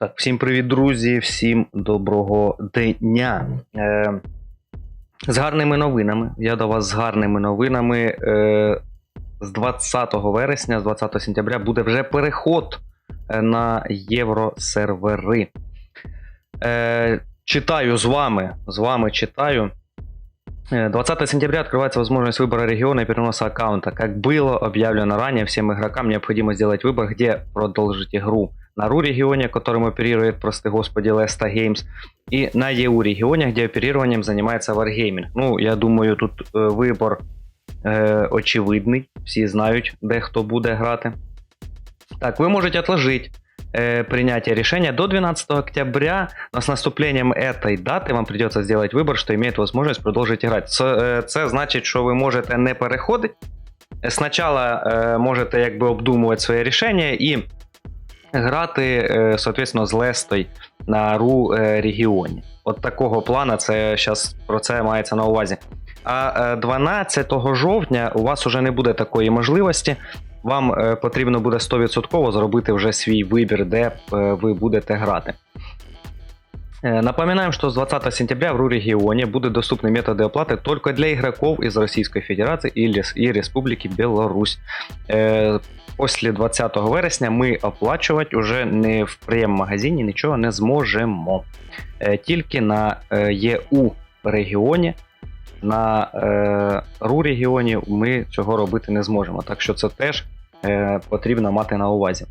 Так, всім привіт, друзі, всім доброго дня. Е, з гарними новинами. Я до вас з гарними новинами. Е, з 20 вересня, з 20 сентября буде вже переход е, на євросервери. Е, читаю з вами. З вами читаю. Э, 20 сентября открывается возможность выбора региона и переноса аккаунта. Как было объявлено ранее, всем игрокам необходимо сделать выбор, где продолжить игру. На РУ регионе, которым оперирует, прости господи, Леста Games, и на ЕУ регионе, где оперированием занимается Wargaming. Ну, я думаю, тут е, вибор е, очевидний, всі знають, де хто буде грати. Так, вы можете отложить э, принятие решения до 12 октября, но с наступлением этой даты вам придется сделать выбор, что имеет возможность продолжить играть. Це, е, це значить, що ви можете не переходити. Е, Спочатку е, можете якби обдумувати своє рішення і грати, е, соответственно, з Лестой на РУ е, регіоні. От такого плана це зараз про це мається на увазі. А е, 12 жовтня у вас вже не буде такої можливості. Вам е, потрібно буде 100% зробити вже свій вибір, де е, ви будете грати. Э, Напоминаем, что с 20 сентября в РУ-регионе будут доступны методы оплаты только для игроков из Российской Федерации и Лес- и Республики Беларусь. Э, После 20 вересня ми оплачувати уже не в прем-магазині нічого не зможемо. Е, Тільки на е, ЄУ регіоні, на е, РУ регіоні ми цього робити не зможемо. Так що це теж е, потрібно мати на увазі.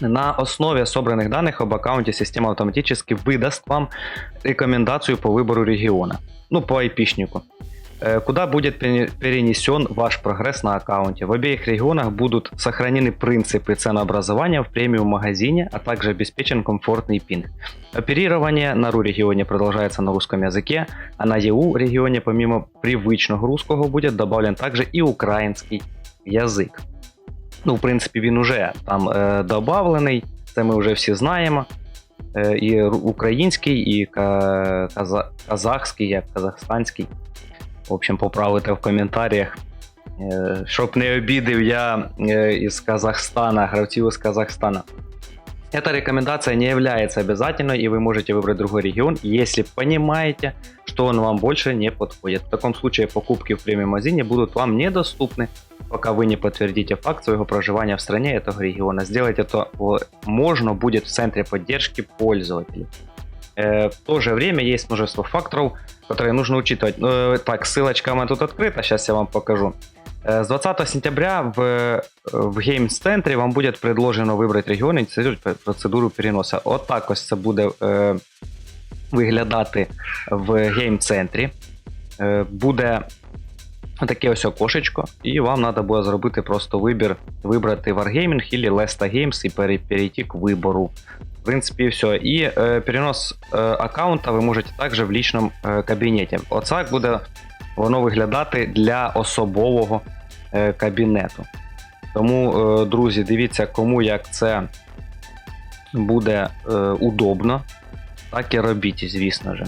На основе собранных данных об аккаунте система автоматически выдаст вам рекомендацию по выбору региона. Ну, по айпишнику. Э, Куда будет пере- перенесен ваш прогресс на аккаунте. В обеих регионах будут сохранены принципы ценообразования в премиум магазине, а также обеспечен комфортный пинг. Оперирование на РУ регионе продолжается на русском языке, а на ЕУ регионе помимо привычного русского будет добавлен также и украинский язык. Ну, в принципі, він уже там е, добавлений, це ми вже всі знаємо. Е, і ру- український, і ка- каза- казахський, як казахстанський. В общем, поправите в коментарях. Е, щоб не обідив я е, із Казахстана, гравців із Казахстана. Эта рекомендация не является обязательной, и вы можете выбрать другой регион, если понимаете, что он вам больше не подходит. В таком случае покупки в премиум-магазине будут вам недоступны, пока вы не подтвердите факт своего проживания в стране этого региона. Сделать это э, можно будет в центре поддержки пользователей. Э, В то же время есть множество факторов, которые нужно учитывать. Э, Так, ссылочка у меня тут открыта, сейчас я вам покажу. Э, С 20 сентября в, э, в Games центрі вам буде предложено вибрати регіон і ініціювати процедуру переноса. Отак ось це буде е, виглядати в Game центрі. Е, буде таке ось окошечко, і вам треба буде зробити просто вибір, вибрати Wargaming або Lesta Games і перейти к вибору. В принципі, все. І е, перенос е, аккаунта ви можете також в лічному е, кабінеті. Оцак буде воно виглядати для особового е, кабінету. Тому, е, друзі, дивіться, кому як це буде е, удобно, так і робіть, звісно же.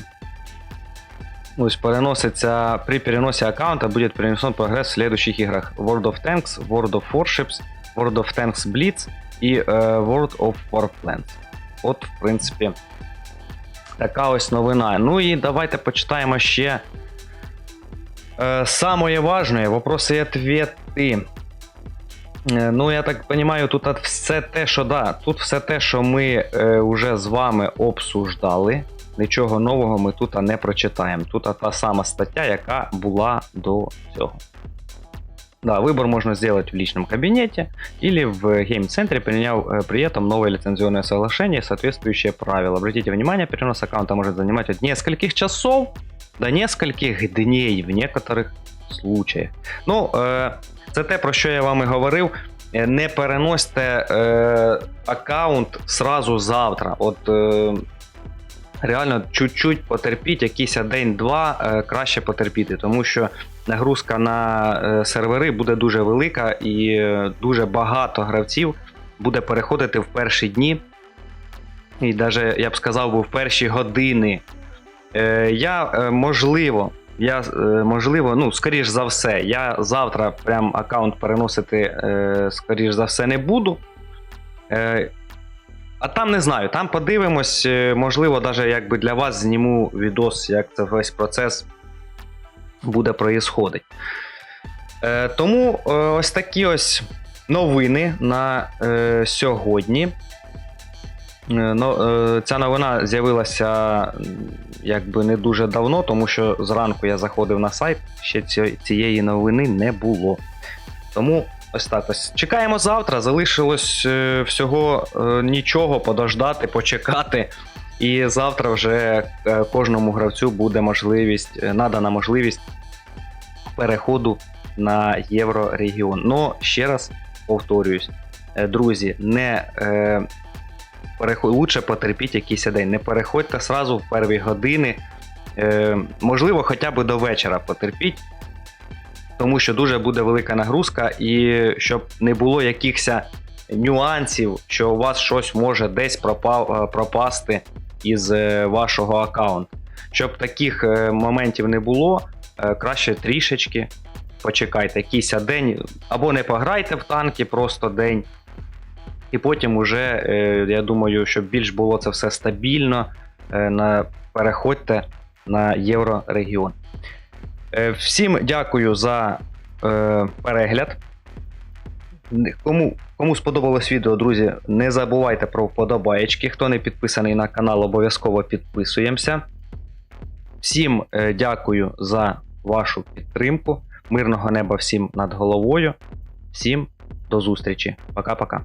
Ось переноситься при переносі аккаунта будет перенесен прогресс в следующих играх: World of Tanks, World of Warships, World of Tanks Blitz і е, World of Warplanes. От, в принципі, така ось новина. Ну і давайте почитаємо ще е, самое важное, вопроси і ответи. Е, Ну, я так розумію, тут все те, що да, тут все те, що ми е, вже з вами обсуждали Нічого нового ми тут не прочитаємо. Тут та сама стаття, яка була до цього. Да, выбор можно сделать в личном кабинете или в гейм-центре, приняв э, при этом новое лицензионное соглашение и соответствующие правила. Обратите внимание, перенос аккаунта может занимать от нескольких часов до нескольких дней в некоторых случаях. Ну, е, це те, про що я вам і говорив. Е, Не переносьте е, аккаунт сразу завтра. От е, реально чуть-чуть потерпіть, якийсь день-два е, краще потерпіти, тому що нагрузка на е, сервери буде дуже велика і е, дуже багато гравців буде переходити в перші дні. І навіть, я б сказав, в перші години. Я, можливо, я, можливо, ну, скоріш за все, я завтра прям аккаунт переносити, скоріш за все, не буду. А там не знаю, там подивимось. е, Можливо, навіть якби для вас зніму відос, як це весь процес буде проїсходить. Е, тому е, ось такі ось новини на е, сьогодні. Е, но, е, ця новина з'явилася якби не дуже давно, тому що зранку я заходив на сайт, ще цієї новини не було. Тому ось так ось. Чекаємо завтра. Залишилось е, всього е, нічого подождати, почекати. І завтра вже е, кожному гравцю буде можливість, е, надана можливість переходу на Єврорегіон. Ну, ще раз повторююсь, е, друзі, не е, переход, лучше потерпіть якийсь день. Не переходьте сразу в перві години. Е, можливо, хоча б до вечора потерпіть, тому що дуже буде велика нагрузка, і щоб не було якихось нюансів, що у вас щось може десь пропав, е, пропасти із е, вашого аккаунту. Щоб таких е, моментів не було, краще трішечки почекайте якийсь день, або не пограйте в танки просто день. І потім уже, я думаю, щоб більш було це все стабільно, переходьте на Єврорегіон. Е, Всім дякую за е, перегляд. Кому, кому сподобалось відео, друзі, не забувайте про вподобаєчки. Хто не підписаний на канал, обов'язково підписуємося. Всім е, дякую за вашу підтримку. Мирного неба всім над головою. Всім до зустрічі. Пока-пока.